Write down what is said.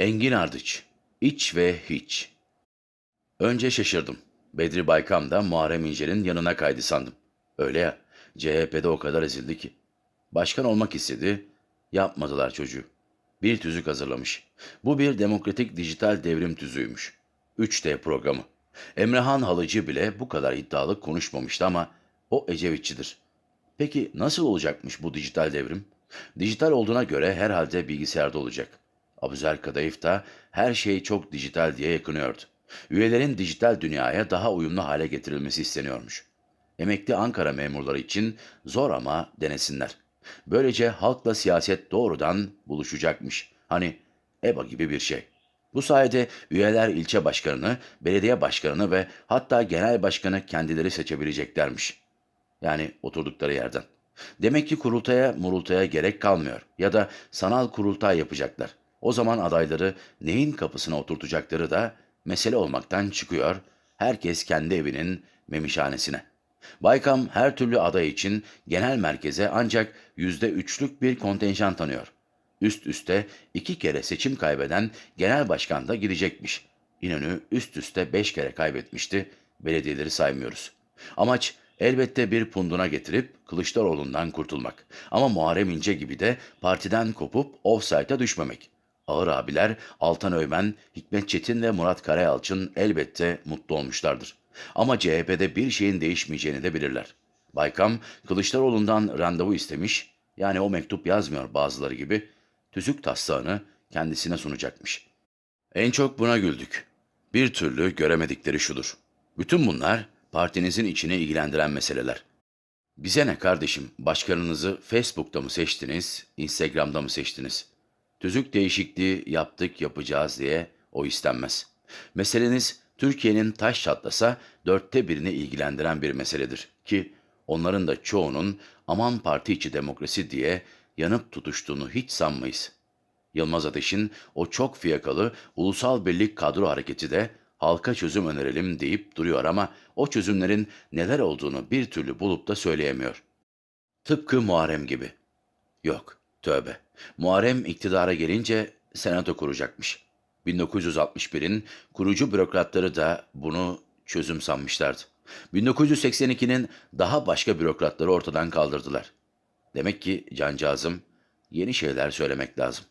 Engin Ardıç, İç ve Hiç. Önce şaşırdım. Bedri Baykam da Muharrem İnce'nin yanına kaydı sandım. Öyle ya, CHP'de o kadar ezildi ki. Başkan olmak istedi, yapmadılar çocuğu. Bir tüzük hazırlamış. Bu bir demokratik dijital devrim tüzüğüymüş. 3D programı. Emrehan Halıcı bile bu kadar iddialı konuşmamıştı ama o Ecevitçidir. Peki nasıl olacakmış bu dijital devrim? Dijital olduğuna göre herhalde bilgisayarda olacak. Abuzer Kadayıf da her şey çok dijital diye yakınıyordu. Üyelerin dijital dünyaya daha uyumlu hale getirilmesi isteniyormuş. Emekli Ankara memurları için zor ama denesinler. Böylece halkla siyaset doğrudan buluşacakmış. Hani EBA gibi bir şey. Bu sayede üyeler ilçe başkanını, belediye başkanını ve hatta genel başkanı kendileri seçebileceklermiş. Yani oturdukları yerden. Demek ki kurultaya murultaya gerek kalmıyor ya da sanal kurultay yapacaklar. O zaman adayları neyin kapısına oturtacakları da mesele olmaktan çıkıyor. Herkes kendi evinin memişhanesine. Baykam her türlü aday için genel merkeze ancak yüzde üçlük bir kontenjan tanıyor. Üst üste iki kere seçim kaybeden genel başkan da gidecekmiş. İnönü üst üste beş kere kaybetmişti, belediyeleri saymıyoruz. Amaç elbette bir punduna getirip Kılıçdaroğlu'ndan kurtulmak. Ama Muharrem İnce gibi de partiden kopup offside'a düşmemek. Ağır abiler Altan Öymen, Hikmet Çetin ve Murat Karayalçın elbette mutlu olmuşlardır. Ama CHP'de bir şeyin değişmeyeceğini de bilirler. Baykam, Kılıçdaroğlu'ndan randevu istemiş, yani o mektup yazmıyor bazıları gibi, tüzük taslağını kendisine sunacakmış. En çok buna güldük. Bir türlü göremedikleri şudur. Bütün bunlar partinizin içine ilgilendiren meseleler. Bize ne kardeşim, başkanınızı Facebook'ta mı seçtiniz, Instagram'da mı seçtiniz? Tüzük değişikliği yaptık yapacağız diye o istenmez. Meseleniz Türkiye'nin taş çatlasa dörtte birini ilgilendiren bir meseledir ki onların da çoğunun aman parti içi demokrasi diye yanıp tutuştuğunu hiç sanmayız. Yılmaz Ateş'in o çok fiyakalı ulusal birlik kadro hareketi de halka çözüm önerelim deyip duruyor ama o çözümlerin neler olduğunu bir türlü bulup da söyleyemiyor. Tıpkı Muharrem gibi. Yok, tövbe. Muharrem iktidara gelince senato kuracakmış. 1961'in kurucu bürokratları da bunu çözüm sanmışlardı. 1982'nin daha başka bürokratları ortadan kaldırdılar. Demek ki cancağızım yeni şeyler söylemek lazım.